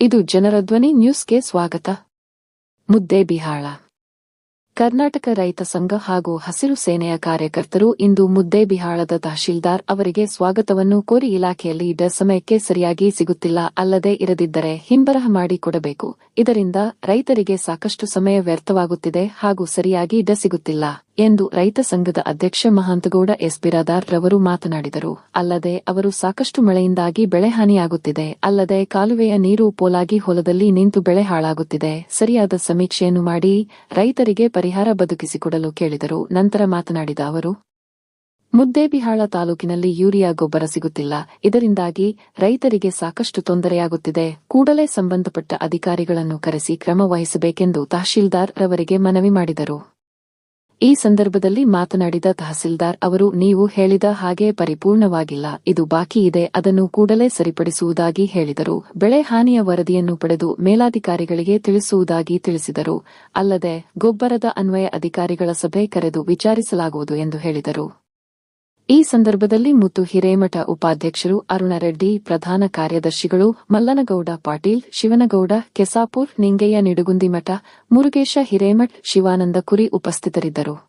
ಇದು ಜನರ ಧ್ವನಿ ನ್ಯೂಸ್ಗೆ ಸ್ವಾಗತ. ಮುದ್ದೇಬಿಹಾಳ ಕರ್ನಾಟಕ ರೈತ ಸಂಘ ಹಾಗೂ ಹಸಿರು ಸೇನೆಯ ಕಾರ್ಯಕರ್ತರು ಇಂದು ಮುದ್ದೇಬಿಹಾಳದ ತಹಶೀಲ್ದಾರ್ ಅವರಿಗೆ ಸ್ವಾಗತವನ್ನು ಕೋರಿ ಇಲಾಖೆಯಲ್ಲಿ ಇದ್ದ ಸಮಯಕ್ಕೆ ಸರಿಯಾಗಿ ಸಿಗುತ್ತಿಲ್ಲ ಅಲ್ಲದೆ ಇರದಿದ್ದರೆ ಹಿಂಬರಹ ಮಾಡಿ ಕೊಡಬೇಕು ಇದರಿಂದ ರೈತರಿಗೆ ಸಾಕಷ್ಟು ಸಮಯ ವ್ಯರ್ಥವಾಗುತ್ತಿದೆ ಹಾಗೂ ಸರಿಯಾಗಿ ಇದ್ದ ಸಿಗುತ್ತಿಲ್ಲ. ಎಂದು ರೈತ ಸಂಘದ ಅಧ್ಯಕ್ಷ ಮಹಾಂತಗೌಡ ಎಸ್. ಬಿರಾದಾರ್ ರವರು ಮಾತನಾಡಿದರು. ಅಲ್ಲದೆ ಅವರು ಸಾಕಷ್ಟು ಮಳೆಯಿಂದಾಗಿ ಬೆಳೆ ಹಾನಿಯಾಗುತ್ತಿದೆ. ಅಲ್ಲದೆ ಕಾಲುವೆಯ ನೀರು ಪೋಲಾಗಿ ಹೊಲದಲ್ಲಿ ನಿಂತು ಬೆಳೆ ಹಾಳಾಗುತ್ತಿದೆ. ಸರಿಯಾದ ಸಮೀಕ್ಷೆಯನ್ನು ಮಾಡಿ ರೈತರಿಗೆ ಪರಿಹಾರ ಬದುಕಿಸಿಕೊಡಲು ಕೇಳಿದರು. ನಂತರ ಮಾತನಾಡಿದ ಅವರು, ಮುದ್ದೇಬಿಹಾಳ ತಾಲೂಕಿನಲ್ಲಿ ಯೂರಿಯಾ ಗೊಬ್ಬರ ಸಿಗುತ್ತಿಲ್ಲ. ಇದರಿಂದಾಗಿ ರೈತರಿಗೆ ಸಾಕಷ್ಟು ತೊಂದರೆಯಾಗುತ್ತಿದೆ. ಕೂಡಲೇ ಸಂಬಂಧಪಟ್ಟ ಅಧಿಕಾರಿಗಳನ್ನು ಕರೆಸಿ ಕ್ರಮ ವಹಿಸಬೇಕೆಂದು ತಹಶೀಲ್ದಾರ್ ರವರಿಗೆ ಮನವಿ ಮಾಡಿದರು. ಈ ಸಂದರ್ಭದಲ್ಲಿ ಮಾತನಾಡಿದ ತಹಸೀಲ್ದಾರ್ ಅವರು, ನೀವು ಹೇಳಿದ ಹಾಗೆ ಪರಿಪೂರ್ಣವಾಗಿಲ್ಲ, ಇದು ಬಾಕಿ ಇದೆ, ಅದನ್ನು ಕೂಡಲೇ ಸರಿಪಡಿಸುವುದಾಗಿ ಹೇಳಿದರು. ಬೆಳೆ ಹಾನಿಯ ವರದಿಯನ್ನು ಪಡೆದು ಮೇಲಾಧಿಕಾರಿಗಳಿಗೆ ತಿಳಿಸುವುದಾಗಿ ತಿಳಿಸಿದರು. ಅಲ್ಲದೆ, ಗೊಬ್ಬರದ ಅನ್ವಯ ಅಧಿಕಾರಿಗಳ ಸಭೆ ಕರೆದು ವಿಚಾರಿಸಲಾಗುವುದು ಎಂದು ಹೇಳಿದರು. ಈ ಸಂದರ್ಭದಲ್ಲಿ ಮುತ್ತು ಹಿರೇಮಠ ಉಪಾಧ್ಯಕ್ಷರು ಅರುಣರೆಡ್ಡಿ ಪ್ರಧಾನ ಕಾರ್ಯದರ್ಶಿಗಳು ಮಲ್ಲನಗೌಡ ಪಾಟೀಲ್, ಶಿವನಗೌಡ, ಕೆಸಾಪುರ್, ನಿಂಗಯ್ಯ ನಿಡುಗುಂದಿಮಠ, ಮುರುಗೇಶ ಹಿರೇಮಠ್, ಶಿವಾನಂದ ಕುರಿ ಉಪಸ್ಥಿತರಿದ್ದರು.